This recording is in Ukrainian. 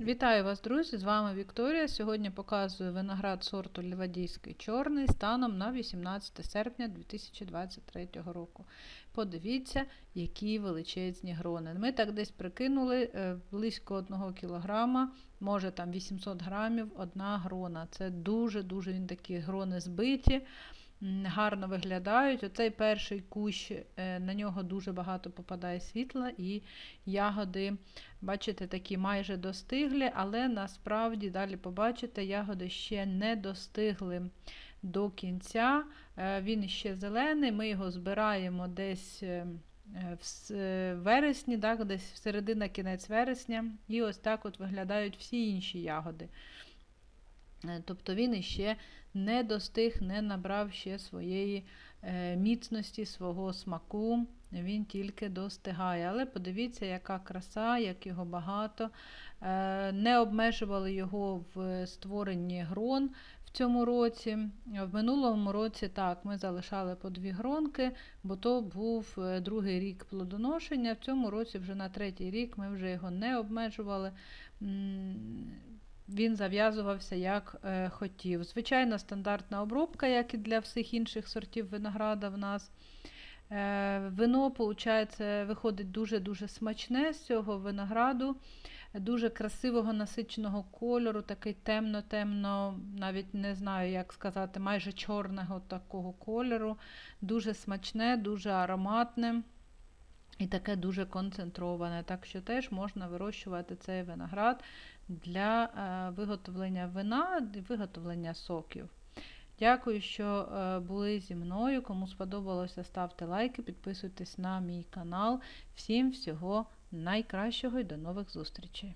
Вітаю вас, друзі! З вами Вікторія. Сьогодні показую виноград сорту Лівадійський чорний станом на 18 серпня 2023 року. Подивіться, які величезні грони. Ми так десь прикинули е, близько 1 кг, може там 800 грамів одна грона. Це дуже-дуже він такі грони збиті. Гарно виглядають. Оцей перший кущ, е, на нього дуже багато попадає світла, і ягоди Бачите, такі майже достиглі, але насправді далі побачите, ягоди ще не достигли до кінця. Е, Він ще зелений, ми його збираємо десь е, в вересні, так, десь в середина кінець вересня. І ось так от виглядають всі інші ягоди. Е, Тобто він іще не достиг, не набрав ще своєї е, міцності, свого смаку. Він тільки достигає. Але подивіться, яка краса, як його багато. Е, Не обмежували його в створенні грон в цьому році. В минулому році так, ми залишали по дві гронки, бо то був другий рік плодоношення. В цьому році, вже на третій рік, ми вже його не обмежували. Він зав'язувався як е, хотів. Звичайно, стандартна обробка, як і для всіх інших сортів винограда в нас. Е, Вино, виходить дуже-дуже смачне з цього винограду, дуже красивого насиченого кольору, такий темно-темно, навіть не знаю, як сказати, майже чорного такого кольору. Дуже смачне, дуже ароматне. І таке дуже концентроване. Так що теж можна вирощувати цей виноград для е, виготовлення вина і виготовлення соків. Дякую, що е, були зі мною. Кому сподобалося, ставте лайки, підписуйтесь на мій канал. Всім всього найкращого і до нових зустрічей!